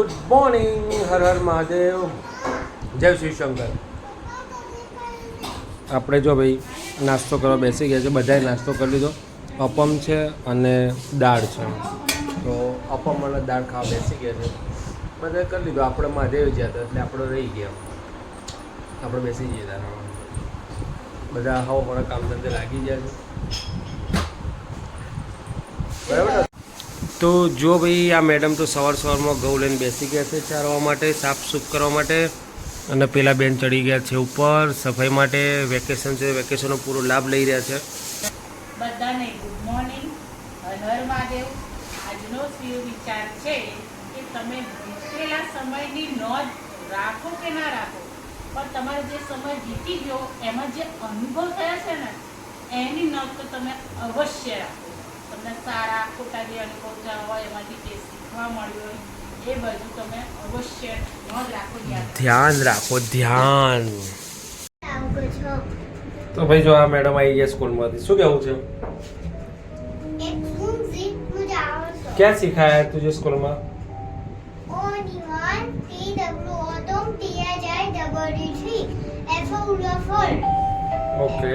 Good morning Har Har Mahadev. જય શ્રી શંકર. આપણે જો ભાઈ નાસ્તો કરવા બેસી ગયા છે, બધાએ નાસ્તો કરી લીધો. અપમ છે અને દાળ છે. તો અપમ અને દાળ ખાવા બેસી ગયા છે. બધાએ કરી લીધું. આપણે મહાદેવ ગયા હતા, એટલે આપણે રહી ગયા. આપણે બેસી જઈએ હતા બધા હવા પણ કામ ધંધે લાગી ગયા છે. બરાબર? તો જો ભાઈ આ મેડમ તો સવાર સવારમાં ઘઉં લઈને બેસી ગયા છે ચારવા માટે, સાફ સૂફ કરવા માટે. અને પેલા બેન ચડી ગયા છે ઉપર, સફાઈ માટે વેકેશન છે વેકેશનનો પૂરો લાભ લઈ રહ્યા છે. બધાને ગુડ મોર્નિંગ હર મહાદેવ. આજનો શિવ વિચાર છે કે તમે વીતેલા સમયની નોંધ રાખો કે ના રાખો? પણ તમારો જે સમય વીતી ગયો એમાં જે અનુભવ થયા છે ને, એની નોંધ તો તમે અવશ્ય રાખો. તમને સારા ખોટા જે અનુભવ હોય એમાંથી જે શીખવા મળ્યું હોય એ બધું તમે અવશ્ય રાખો ધ્યાન રાખો ધ્યાન. તો ભાઈ જો આ મેડમ આવી ગયા સ્કૂલમાંથી શું કેવું છે? ક્યાં શીખાયા તુજે સ્કૂલમાં? ઓકે.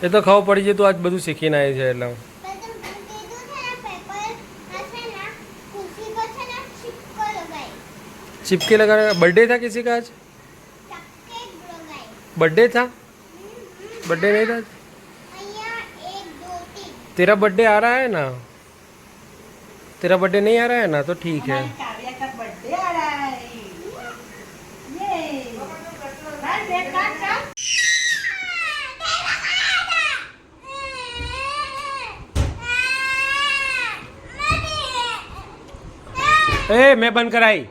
એ તો ખબર પડી છે તું આજ બધું શીખીને આવી છે એટલે પણ તમે કીધું છે ને પેપર હશે ને ખુરશી પર છે ને ચિપકો લગાઈ चिपके लगा बर्थडे था किसी का आज ચપકે લગાઈ बर्थडे था बर्थडे नहीं था અહીંયા એક દો तीन तेरा बर्थडे आ रहा है ना तेरा बर्थडे नहीं आ रहा है ना तो ठीक है એ મેં બંધ કરાવી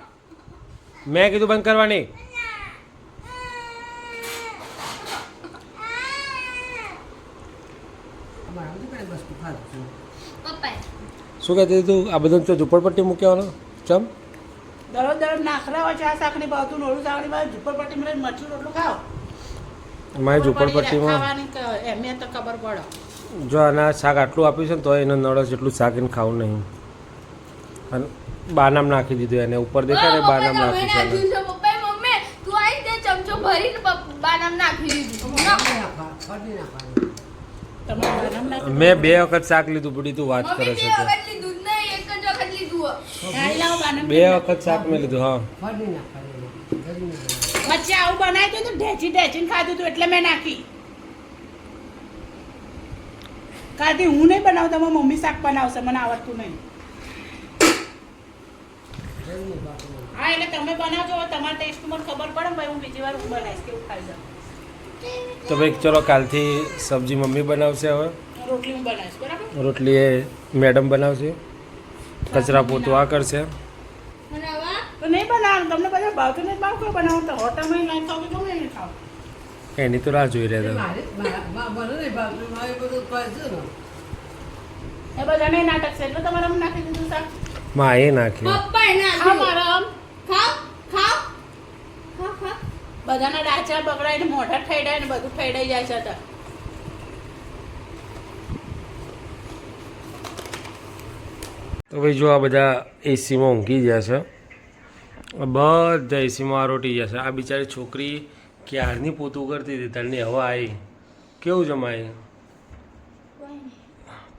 મેં કીધું બંધ કરવાની. શું કહેતી હતી તું? આ બધું તો ઝુંપડપટ્ટી મૂક્યાનો ચમ? દરરોજ દરરોજ નાખરા હોય ચા શાકની બાજુ નોળું શાકની બાજુ ઝુંપડપટ્ટી મળે મરચું રોટલું ખાઓ મારી ઝુંપડપટ્ટીમાં એમને તો ખબર પડે. જો આના શાક આટલું આપ્યું છે ને તો એનો નળસ જેટલું શાક એને ખાવું નહીં. અને બાનામ નાખી દીધું એને ઉપર દેખાય ને બાનામ નાખી છે. પપ્પા મમ્મી તું આઈ તે ચમચો ભરીને પપ્પા નાખી દીધું. તમે બનામ નાખી મેં બે વખત શાક લીધું પડી તું વાત કરે છે બે તો. વખત લીધું જ નહીં એક જ વખત લીધું હો. ખાઈ લાવો બાનામ બે વખત શાક મેં લીધું હા. વચ્ચે આવું બનાવ્યું હતું તો ઢેચી ઢેચીને ખાધું હતું એટલે મેં નાખી. કાલથી હું નહીં બનાવતા મારી મમ્મી શાક બનાવશે મને આવડતું નહીં. હા એટલે તમે બનાવજો હવે તમારા ટેસ્ટ મને ખબર પડે ભાઈ હું બીજી વાર હું બનાવીશ કેવું ખાઈ જાઉં. તો ભાઈ ચલો કાલથી સબ્જી મમ્મી બનાવશે હવે. રોટલી હું બનાવીશ બરાબર? રોટલી એ મેડમ બનાવશે. કચરા પોતું આ કરશે. નહીં બનાવવાનું તમને બધા ભાવતું નહીં ભાવ કોઈ બનાવો તો હોટલમાં લઈને ખાવ કે ગમે એને ખાવ એની તો રાહ જોઈ રહ્યા એ બધા નહીં નાટક છે એટલે તમારે આમ નાખી દીધું હતા માં એ નાખ્યું. પપ્પા એને ખાવ મારા આમ. ખાવ ખાવ. ખાવ ખાવ. બધાના ડાચા બગડાય મોઢા ઠેડાય ને બધું ઠેડાઈ જાય છે તો. ભાઈ જો આ બધા એસીમાં ઊંઘી ગયા છે. બધા એસીમાં આરોટી ગયા છે. આ બિચારી છોકરી ક્યારની પોતું કરતી હતી? તને હવા આવી કેવું જમાય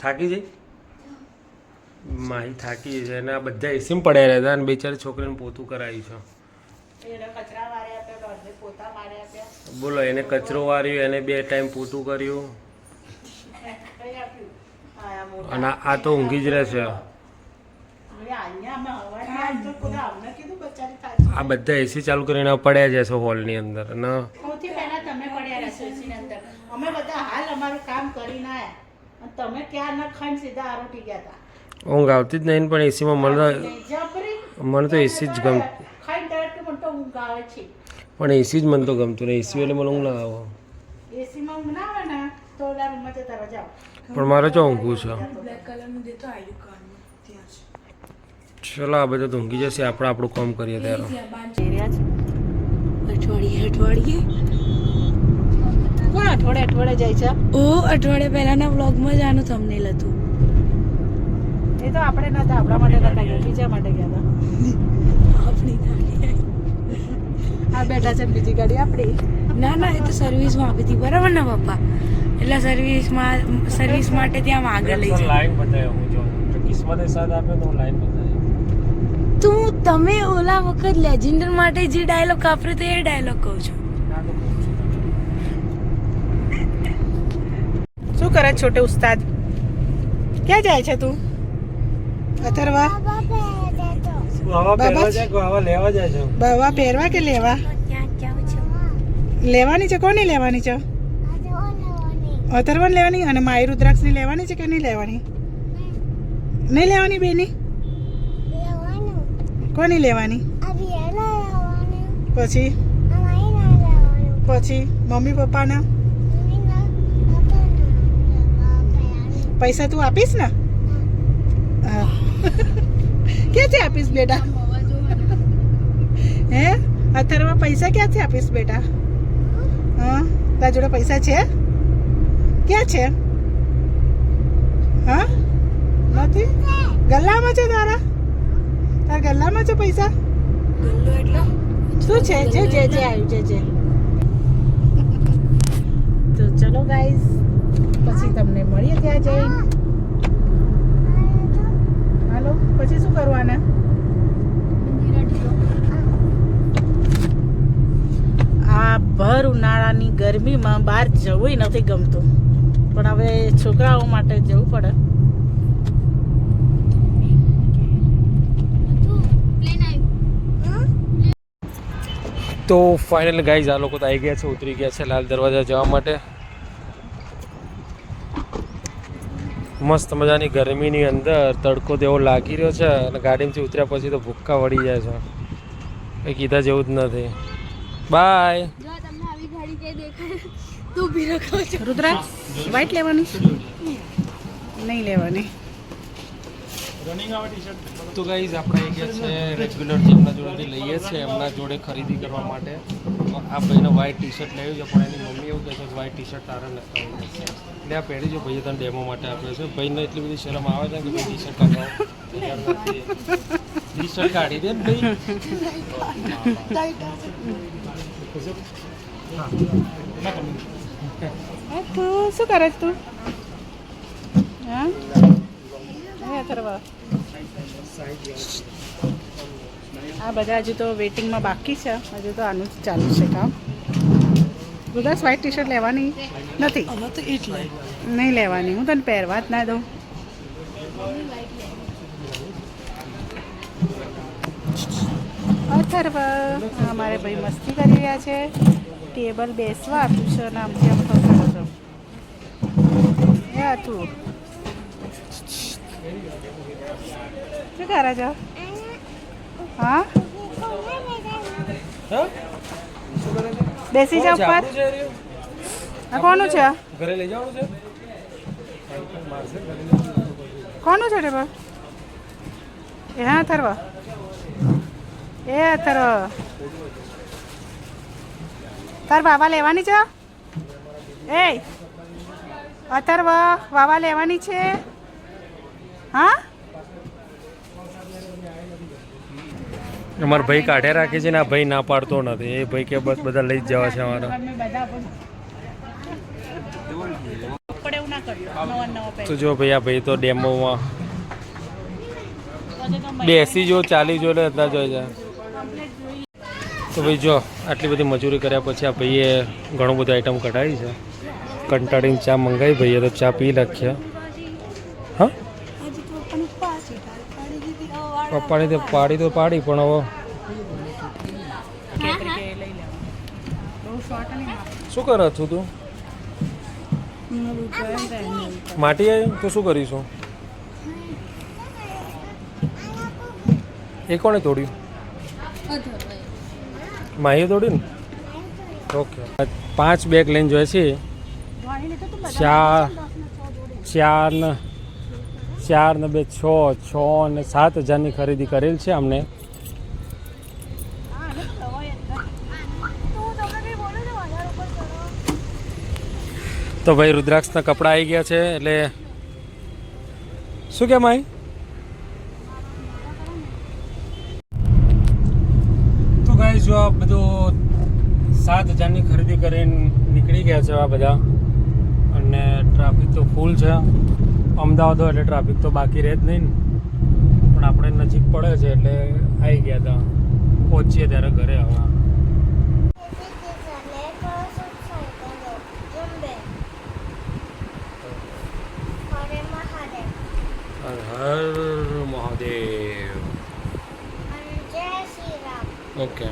થાકી જઈ? માહી થાકી છે અને આ બધા એસીમાં પડ્યા રહેતા અને બિચારી છોકરીને પોતું કરાવ્યું છે. બોલો એને કચરો વાર્યો એને બે ટાઈમ પોતું કર્યું. અને આ તો ઊંઘી જ રહે છે. અરે અહીંયા અમે હવાના આજ તો કોઈ અમને કીધું બચારી થાકી આ બધા એસી ચાલુ કરીને પડ્યા જશે હોલની અંદર અંદર. અમે બધા હાલ અમારું કામ કરીને આયા. તમે ક્યાં ન ખાઈને સીધા આરોટી ગયા હતા. ઊંઘ આવતી જ નહીં પણ એસીમાં મને તો મને તો એસી જ ગમ પણ એસી જ મને તો ગમતું નહીં. એસી એટલે મને ઊંઘ ના આવે. પણ મારે ચો ઊંઘવું છે? ચલો આ બધા તો ઊંઘી જશે. આપણે આપણું કામ કરીએ ત્યારે. અઠવાડિયે અઠવાડિયે કોણ અઠવાડિયે અઠવાડિયે જાય છે? ઓ અઠવાડિયા પહેલાના વ્લોગમાં જ આનું થંબનેલ હતું. એ તો આપણે નતા આપણા માટે નતા ગયા બીજા માટે ગયા આપણી ગાડી હતા આ બેઠા છે બીજી ગાડી આપણી. ના ના એ તો સર્વિસમાં આપી હતી. બરાબર ને પપ્પા એટલે સર્વિસમાં સર્વિસ માટે ત્યાં આગળ લઈ જાય લાઈન બતાવે હું જો. કિસ્મતે સાથ આપે તો લાઈન બતાવે. તું તમે ઓલા વખત લેજેન્ડર માટે જે ડાયલોગ વાપર્યો તો એ ડાયલોગ કહું છું. શું કરે છોટે ઉસ્તાદ? ક્યાં જાય છે તું? અથર્વા બવા પહેરવા કે લેવા? લેવાની છે કોની લેવાની છે? અથર્વન લેવાની અને માય રુદ્રાક્ષની લેવાની છે કે નહીં લેવાની? નહીં લેવાની બેની? કોની લેવાની? પછી? પછી મમ્મી પપ્પાના? પૈસા તું આપીશ ને? હા. ક્યાંથી આપીશ બેટા? હે? અથર્વા પૈસા ક્યાંથી આપીશ બેટા? હા? તારા જોડે પૈસા છે? ક્યાં છે? હા? નથી? ગલ્લામાં છે તારા? તારા ગલ્લામાં છે પૈસા? શું છે? જે જે જે આવ્યું, જે જે. તો ચલો ગાઈઝ પછી તમને મળીએ ત્યાં જઈ હાલો પછી શું કરવાના? આ ભર ઉનાળાની ગરમીમાં બહાર જવું નથી ગમતું. પણ હવે છોકરાઓ માટે જવું પડે. તો ફાઇનલ ગાઈઝ આ લોકો તો આવી ગયા છે, ઉતરી ગયા છે લાલ દરવાજા જવા માટે. મસ્ત મજાની ગરમીની અંદર તડકો તેવો લાગી રહ્યો છે અને ગાડીમાંથી ઉતર્યા પછી તો ભૂક્કા વળી જાય છે. કંઈ કીધા જેવું જ નથી. બાય જો તમને આવી ગાડી કે દેખાય તું બી રખો. છો રુદ્રા વ્હાઈટ લેવાની? નહીં લેવાની. તો ગાઈઝ આપણે આવી છે રેગ્યુલર જે એમના જોડેથી લઈએ છીએ એમના જોડે ખરીદી કરવા માટે. આ ભાઈને વ્હાઈટ ટી શર્ટ લેવું છે પણ એની મમ્મી એવું કહે છે કે વ્હાઈટ ટી શર્ટ તારે નથી આવતી એટલે આ પહેરી જો ભાઈએ તને ડેમો માટે આપ્યો છે. ભાઈને એટલી બધી શરમ આવે છે કે ભાઈ ટી શર્ટ કાઢાવો ટી શર્ટ કાઢી દે ને ભાઈ. શું કરે છે તું? હા? આ બધા હજુ તો વેઇટિંગમાં બાકી છે. હજુ તો આનું જ ચાલુ છે કામ. રુદ્રાસ વ્હાઈટ ટી શર્ટ લેવાની નથી? નહીં લેવાની. હું તને પહેરવા જ ના દઉં. અથર્વ અમારે ભાઈ મસ્તી કરી રહ્યા છે. ટેબલ બેસવા આપ્યું છે અને આમથી આમ ખસેડો છો. એ હતું શું કરે છો હા? બેસી જાવ ઉપર. આ કોનું છે? ઘરે લઈ જવાનું છે? કોનું છે ટેબલ? એ હા અથર્વ. એ અથર્વ. તાર બાબા લેવાની છે? એ અથર્વ વાવા લેવાની છે? હા? અમારા ભાઈ કાઢે રાખે છે ને આ ભાઈ ના પાડતો નથી. એ ભાઈ કે બસ બધા લઈ જ જવા છે અમારા. તો જો ભાઈ આ ભાઈ તો ડેમોમાં બેસી જો ચાલી જો એટલે અત્યારે જોઈ તો ભાઈ જો આટલી બધી મજૂરી કર્યા પછી આ ભાઈએ ઘણું બધું આઈટમ કઢાવી છે. કંટાળીને ચા મંગાવી ભાઈએ તો ચા પી નાખ્યા હા હજી તો પપ્પાની પાછી ઢાલ પાડી દીધી હવે પપ્પાની તો પાડી તો પાડી પણ હવે શું કરે છું તું? માટી આવી? તો શું કરીશું? એ કોણે તોડ્યું? માહીએ તોડ્યું ને? ઓકે. પાંચ બેગ લઈને જોઈએ છીએ ચાર ચાર ને ચાર ને બે છ છ અને સાત હજારની ખરીદી કરેલ છે અમને. તો ભાઈ રુદ્રાક્ષના કપડાં આવી ગયા છે એટલે શું કેમ આવી તો ગાઈ જો આ બધું સાત હજારની ખરીદી કરીને નીકળી ગયા છે આ બધા. અને ટ્રાફિક તો ફૂલ છે. અમદાવાદ હોય એટલે ટ્રાફિક તો બાકી રહે જ નહીં ને. પણ આપણે નજીક પડે છે એટલે આવી ગયા હતા પહોંચીએ ત્યારે ઘરે હવા. હર હર મહાદેવ. ઓકે